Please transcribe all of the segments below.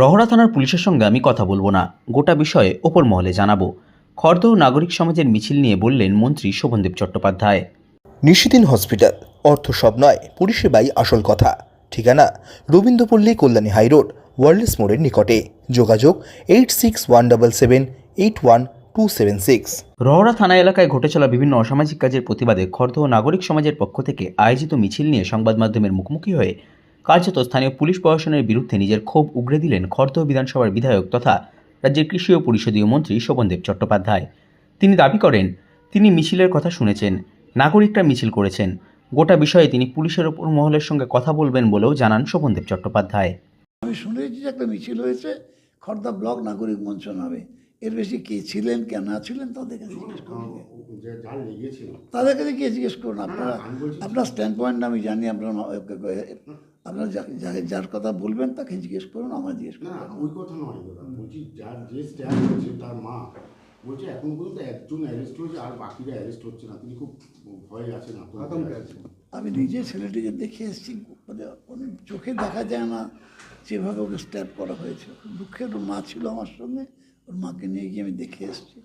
রহরা থানার পুলিশের সঙ্গে আমি কথা বলব না। গোটা বিষয়ে ওপর মহলে জানাব। খর্দহ নাগরিক সমাজের মিছিল নিয়ে বললেন মন্ত্রী শোভনদেব চট্টোপাধ্যায়। নিশিদিন হসপিটাল অর্থ সব নয় পরিষেবাই আসল কথা। ঠিকানা রবীন্দ্রপল্লী কল্যাণী হাইরোড ওয়ার্ল্ডস মোড়ের নিকটে। যোগাযোগ eight six one double seven eight one two seven six. Rahara থানা এলাকায় ঘটে চলা বিভিন্ন অসামাজিক কাজের প্রতিবাদে খর্দহ নাগরিক সমাজের পক্ষ থেকে আয়োজিত মিছিল নিয়ে সংবাদ মাধ্যমের মুখোমুখি হয়ে কার্যত স্থানীয় পুলিশ প্রশাসনের বিরুদ্ধে নিজের ক্ষোভ উগরে দিলেন খর্দহ বিধানসভার বিধায়ক তথা রাজ্যের কৃষি ও পরিষদীয় মন্ত্রী শোভনদেব চট্টোপাধ্যায়। তিনি দাবি করেন তিনি মিছিলের কথা শুনেছেন নাগরিকরা মিছিল করেছেন গোটা বিষয়ে তিনি পুলিশের ওপর মহলের সঙ্গে কথা বলবেন বলেও জানান শোভনদেব চট্টোপাধ্যায়। আমি শুনেছি যে একটা মিছিল হয়েছে খর্দা ব্লক নাগরিক মঞ্চ নামে এর বেশি কে ছিলেন কে না ছিলেন তাদের কাছে জিজ্ঞেস করুন। যে তাদের কাছে গিয়ে জিজ্ঞেস করুন আপনারা আপনার স্ট্যান্ড পয়েন্ট আমি জানি আপনার আপনার যা- যা- যার কথা বলবেন তাকে জিজ্ঞেস করুন আমার জিজ্ঞেস না করুন ওই কথা নয় দাদা। বলছি যার যে স্ট্যান্ড হয়েছে তার মা। বলছে এখন পর্যন্ত একজন অ্যারেস্ট হয়েছে আর বাকিরা অ্যারেস্ট হচ্ছে না। তিনি খুব ভয়ে আছেন আতঙ্কে আছেন। আমি নিজে ছেলেটিকে দেখে এসেছি মানে অনেক চোখে দেখা যায় না যেভাবে ওকে স্ট্যাপ করা হয়েছে। দুঃখের ওর মা ছিল আমার সঙ্গে ওর মাকে নিয়ে গিয়ে আমি দেখে এসেছি।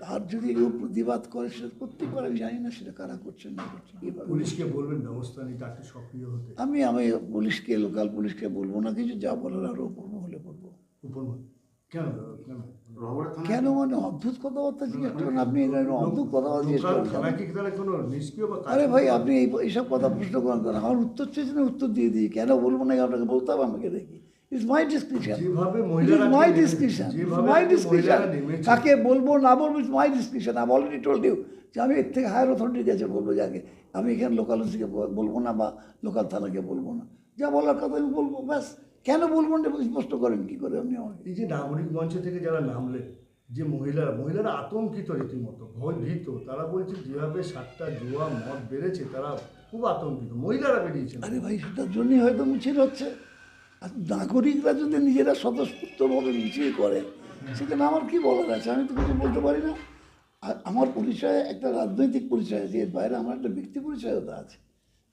তার যদি কেউ প্রতিবাদ করে সেটা করতে পারে আমি জানি না সেটা কারা করছেন না করছেন। পুলিশকে বলবেন ব্যবস্থা তাকে সক্রিয় হতে। আমি আমি পুলিশকে লোকাল পুলিশকে বলব না কিছু যা বলার আরও করব হলে করব উপর কেন কেন? কেন মানে অদ্ভুত কথাবার্তা জিজ্ঞেস করেন আপনি অদ্ভুত কথাবার্তা জিজ্ঞেস করেন। আরে ভাই আপনি এই এইসব কথা প্রশ্ন করেন আমার উত্তর চেয়েছেন উত্তর দিয়ে দিই। কেন বলব না আপনাকে বলতে হবে আমাকে দেখি। It's my description is my description my description কাকে বলব না বলব ইটস মাই ডিসক্রিপশন আমি অলরেডি টোল্ড ইউ যে আমি এর থেকে হায়ার অথরিটির কাছে বলব যাকে আমি এখানে লোকাল ওসিকে বলব না বা লোকাল থানাকে বলব না। যা বলার কথা আমি বলব ব্যাস। কেন বলব না স্পষ্ট করেন কি করে আপনি আমাকে? এই যে নাগরিক মঞ্চ থেকে যারা নামলেন যে মহিলারা মহিলারা আতঙ্কিত রীতিমতো ভয় ভীত তারা বলছে যেভাবে সাতটা জুয়া মদ বেড়েছে তারা খুব আতঙ্কিত। মহিলারা বেরিয়েছে। আরে ভাই সেটার জন্যই হয়তো মিছিল হচ্ছে। আর নাগরিকরা যদি নিজেরা স্বতঃস্ফূর্তভাবে মিছিল করে সেখানে আমার কি বলার আছে? আমি তো কিছু বলতে পারি না। আর আমার পরিচয় একটা রাজনৈতিক পরিচয় আছে এর বাইরে আমার একটা ব্যক্তি পরিচয়ও তো আছে।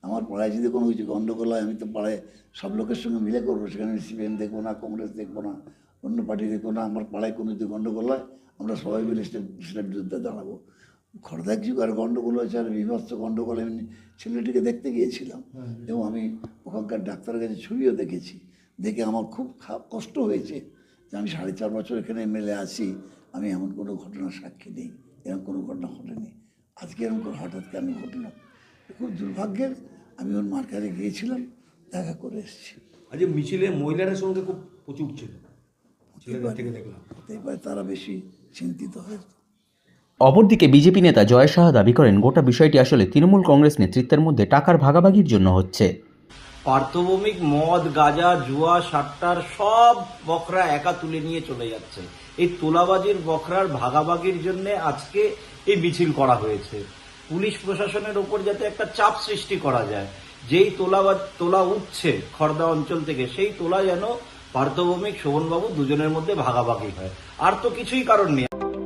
আমার পাড়ায় যদি কোনো কিছু গণ্ডগোল হয় আমি তো পাড়ায় সব লোকের সঙ্গে মিলে করব। সেখানে সিপিএম দেখব না কংগ্রেস দেখব না অন্য পার্টি দেখব না আমার পাড়ায় কোনো যদি গণ্ডগোল হয় আমরা সবাই মিলে সেটা সেটার বিরুদ্ধে দাঁড়াবো। খড়দা কিছু আর গণ্ডগোল হয়েছে আর বিভৎস গণ্ডগোল আমি ছেলেটিকে দেখতে গিয়েছিলাম। এবং আমি ওখানকার ডাক্তারের কাছে ছবিও দেখেছি। দেখে আমার খুব খা- কষ্ট হয়েছে যে আমি সাড়ে চার বছর এখানে এমএলএ আছি আমি এমন কোনো ঘটনার সাক্ষী নেই এরকম কোনো ঘটনা ঘটেনি। আজকে এরকম করে হঠাৎ কেন ঘটলো? খুব দুর্ভাগ্যের আমি ওর মার কাছে গিয়েছিলাম দেখা করে এসেছি। আজ মিছিলে মহিলাদের সঙ্গে খুব প্রচুর ছিল। তারা বেশি চিন্তিত হয়েছে। অপরদিকে বিজেপি নেতা জয় সাহা দাবি করেন গোটা বিষয়টি আসলে তৃণমূল কংগ্রেস নেতৃত্বের মধ্যে টাকার ভাগাভাগির জন্য হচ্ছে। পার্থভৌমিক মদ, গাজা, জুয়া, সাট্টার সব বকরা একা তুলে নিয়ে চলে যাচ্ছে এই তোলাবাজির বকরার ভাগাভাগির জন্য আজকে এই মিছিল করা হয়েছে। পুলিশ প্রশাসনের ওপর যাতে একটা চাপ সৃষ্টি করা যায়। যেই তোলাবাজ তোলা উঠছে খর্দা অঞ্চল থেকে, সেই তোলা যেন পার্থভৌমিক শোভনবাবু দুজনের মধ্যে ভাগাভাগি হয়। আর তো কিছুই কারণ নেই।